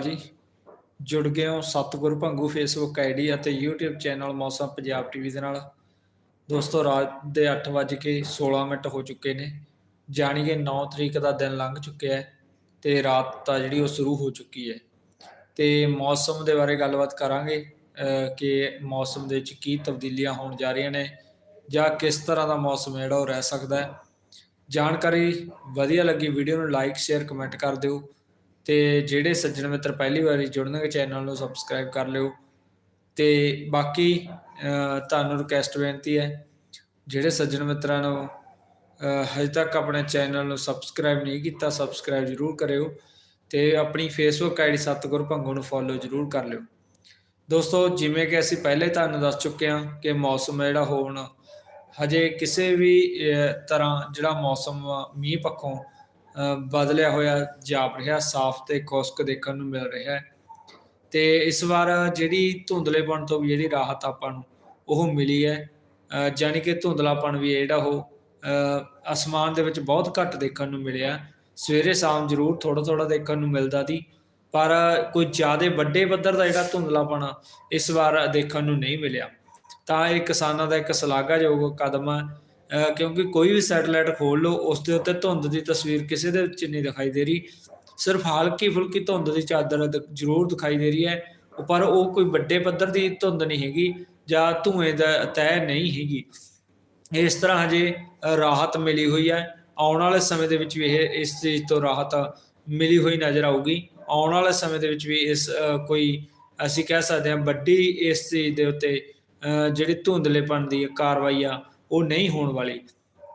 ਜੀ। ਜੁੜ ਗਏ ਹੋ ਸਤਿਗੁਰ ਭੰਗੂ ਫੇਸਬੁੱਕ ਆਈਡੀ ਅਤੇ YouTube channel Mausam Punjab TV ਦੇ ਨਾਲ। ਦੋਸਤੋ, ਰਾਤ ਦੇ 8:16 ਮਿੰਟ ਹੋ ਚੁੱਕੇ ਨੇ। ਜਾਣੀ ਕਿ 9 ਤਰੀਕ ਦਾ ਦਿਨ ਲੰਘ ਚੁੱਕਿਆ ਹੈ ਤੇ ਰਾਤ ਤਾਂ ਜਿਹੜੀ ਉਹ ਸ਼ੁਰੂ ਹੋ ਚੁੱਕੀ ਹੈ। ਤੇ ਮੌਸਮ ਦੇ ਬਾਰੇ ਗੱਲਬਾਤ ਕਰਾਂਗੇ ਕਿ ਮੌਸਮ ਦੇ ਵਿੱਚ ਕੀ ਤਬਦੀਲੀਆਂ ਹੋਣ ਜਾ ਰਹੀਆਂ ਨੇ ਜਾਂ ਕਿਸ ਤਰ੍ਹਾਂ ਦਾ ਮੌਸਮ ਜਿਹੜਾ ਉਹ ਰਹਿ ਸਕਦਾ ਹੈ। ਜਾਣਕਾਰੀ ਵਧੀਆ ਲੱਗੀ ਵੀਡੀਓ ਨੂੰ ਲਾਈਕ ਸ਼ੇਅਰ ਕਮੈਂਟ ਕਰ ਦਿਓ। ਤੇ ਜਿਹੜੇ ਸੱਜਣ ਮਿੱਤਰ ਪਹਿਲੀ ਵਾਰੀ ਜੁੜਨਗੇ ਚੈਨਲ ਨੂੰ ਸਬਸਕ੍ਰਾਈਬ ਕਰ ਲਿਓ। ਤੇ ਬਾਕੀ ਤੁਹਾਨੂੰ ਰਿਕਵੈਸਟ ਬੇਨਤੀ ਹੈ ਜਿਹੜੇ ਸੱਜਣ ਮਿੱਤਰਾਂ ਨੂੰ ਹਜੇ ਤੱਕ ਆਪਣੇ ਚੈਨਲ ਨੂੰ ਸਬਸਕ੍ਰਾਈਬ ਨਹੀਂ ਕੀਤਾ ਸਬਸਕ੍ਰਾਈਬ ਜ਼ਰੂਰ ਕਰਿਓ ਤੇ ਆਪਣੀ ਫੇਸਬੁੱਕ ਆਈਡੀ ਸਤਗੁਰ ਭੰਗੂ ਨੂੰ ਫੋਲੋ ਜ਼ਰੂਰ ਕਰ ਲਿਓ। ਦੋਸਤੋ ਜਿਵੇਂ ਕਿ ਅਸੀਂ ਪਹਿਲੇ ਤੁਹਾਨੂੰ ਦੱਸ ਚੁੱਕੇ ਹਾਂ ਕਿ ਮੌਸਮ ਜਿਹੜਾ ਹੋਣ ਹਜੇ ਕਿਸੇ ਵੀ ਤਰ੍ਹਾਂ ਜਿਹੜਾ ਮੌਸਮ ਆ, ਮੀਂਹ ਪੱਖੋਂ ਬਦਲਿਆ ਹੋਇਆ ਜਾਪ ਰਿਹਾ ਸਾਫ਼ ਤੇ ਖੁਸ਼ਕ ਦੇਖਣ ਨੂੰ ਮਿਲ ਰਿਹਾ ਹੈ। ਤੇ ਇਸ ਵਾਰ ਜਿਹੜੀ ਧੁੰਦਲੇਪਣ ਤੋਂ ਵੀ ਜਿਹੜੀ ਰਾਹਤ ਆਪਾਂ ਨੂੰ ਉਹ ਮਿਲੀ ਹੈ ਅਹ, ਜਾਣੀ ਕਿ ਧੁੰਦਲਾਪਣ ਵੀ ਜਿਹੜਾ ਉਹ ਅਹ, ਅਸਮਾਨ ਦੇ ਵਿੱਚ ਬਹੁਤ ਘੱਟ ਦੇਖਣ ਨੂੰ ਮਿਲਿਆ। ਸਵੇਰੇ ਸ਼ਾਮ ਜ਼ਰੂਰ ਥੋੜਾ ਥੋੜਾ ਦੇਖਣ ਨੂੰ ਮਿਲਦਾ ਸੀ ਪਰ ਕੋਈ ਜ਼ਿਆਦਾ ਵੱਡੇ ਪੱਧਰ ਦਾ ਜਿਹੜਾ ਧੁੰਦਲਾਪਣ ਇਸ ਵਾਰ ਦੇਖਣ ਨੂੰ ਨਹੀਂ ਮਿਲਿਆ। ਤਾਂ ਇਹ ਕਿਸਾਨਾਂ ਦਾ ਇੱਕ ਸ਼ਲਾਘਾਯੋਗ ਕਦਮ ਹੈ ਕਿਉਂਕਿ ਕੋਈ ਵੀ ਸੈਟਲਾਈਟ ਖੋਲ ਲਓ ਉਸ ਦੇ ਉੱਤੇ ਧੁੰਦ ਦੀ ਤਸਵੀਰ ਕਿਸੇ ਦੇ ਵਿੱਚ ਨਹੀਂ ਦਿਖਾਈ ਦੇ ਰਹੀ। ਸਿਰਫ ਹਲਕੀ ਫੁਲਕੀ ਧੁੰਦ ਦੀ ਚਾਦਰ ਜ਼ਰੂਰ ਦਿਖਾਈ ਦੇ ਰਹੀ ਹੈ। ਪਰ ਉਹ ਕੋਈ ਵੱਡੇ ਪੱਧਰ ਦੀ ਧੁੰਦ ਨਹੀਂ ਹੈਗੀ ਜਾਂ ਧੂਏ ਦਾ ਤੈਅ ਨਹੀਂ ਹੈਗੀ। ਇਸ ਤਰ੍ਹਾਂ ਹਜੇ ਰਾਹਤ ਮਿਲੀ ਹੋਈ ਹੈ। ਆਉਣ ਵਾਲੇ ਸਮੇਂ ਦੇ ਵਿੱਚ ਵੀ ਇਹ ਇਸ ਚੀਜ਼ ਤੋਂ ਰਾਹਤ ਮਿਲੀ ਹੋਈ ਨਜ਼ਰ ਆਊਗੀ। ਆਉਣ ਵਾਲੇ ਸਮੇਂ ਦੇ ਵਿੱਚ ਵੀ ਇਸ ਕੋਈ ਅਸੀਂ ਕਹਿ ਸਕਦੇ ਹਾਂ ਵੱਡੀ ਇਸ ਚੀਜ਼ ਦੇ ਉੱਤੇ ਅ, ਜਿਹੜੀ ਧੁੰਦਲੇਪਣ ਦੀ ਕਾਰਵਾਈ ਆ ਉਹ ਨਹੀਂ ਹੋਣ ਵਾਲੀ।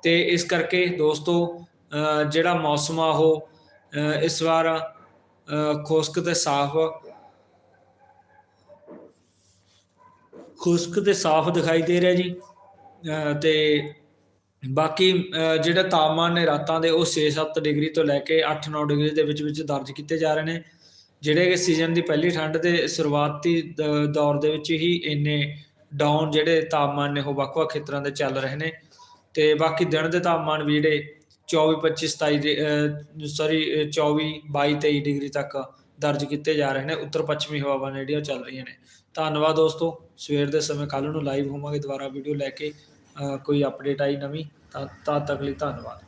ਤੇ ਇਸ ਕਰਕੇ ਦੋਸਤੋ ਅ, ਜਿਹੜਾ ਮੌਸਮ ਆ ਉਹ ਇਸ ਵਾਰ ਖੁਸ਼ਕ ਤੇ ਸਾਫ਼ ਖੁਸ਼ਕ ਤੇ ਸਾਫ਼ ਦਿਖਾਈ ਦੇ ਰਿਹਾ ਜੀ। ਅਹ ਤੇ ਬਾਕੀ ਅਹ ਜਿਹੜਾ ਤਾਪਮਾਨ ਨੇ ਰਾਤਾਂ ਦੇ ਉਹ 6-7 ਡਿਗਰੀ ਤੋਂ ਲੈ ਕੇ 8-9 ਡਿਗਰੀ ਦੇ ਵਿੱਚ ਵਿੱਚ ਦਰਜ ਕੀਤੇ ਜਾ ਰਹੇ ਨੇ। ਜਿਹੜੇ ਕਿ ਸੀਜ਼ਨ ਦੀ ਪਹਿਲੀ ਠੰਡ ਦੇ ਸ਼ੁਰੂਆਤੀ ਦੌਰ ਦੇ ਵਿੱਚ ਹੀ ਇੰਨੇ ਡਾਊਨ ਜਿਹੜੇ ਤਾਪਮਾਨ ਨੇ ਉਹ ਵੱਖ-ਵੱਖ ਖੇਤਰਾਂ ਦੇ ਚੱਲ ਰਹੇ ਨੇ ਤੇ ਬਾਕੀ ਦਿਨ ਦੇ ਤਾਪਮਾਨ ਵੀ ਜਿਹੜੇ 24 25 27 ਸੌਰੀ 24 22 23 ਡਿਗਰੀ ਤੱਕ ਦਰਜ ਕੀਤੇ ਜਾ ਰਹੇ ਨੇ, ਉੱਤਰ ਪੱਛਮੀ ਹਵਾਵਾਂ ਨੇ ਜਿਹੜੀਆਂ ਚੱਲ ਰਹੀਆਂ ਨੇ। ਧੰਨਵਾਦ ਦੋਸਤੋ, ਸਵੇਰ ਦੇ ਸਮੇਂ ਕੱਲ ਨੂੰ ਲਾਈਵ ਹੋਵਾਂਗੇ ਦੁਬਾਰਾ ਵੀਡੀਓ ਲੈ ਕੇ ਕੋਈ ਅਪਡੇਟ ਆਈ ਨਵੀਂ, ਤਾਂ ਤਦ ਤੱਕ ਲਈ ਧੰਨਵਾਦ।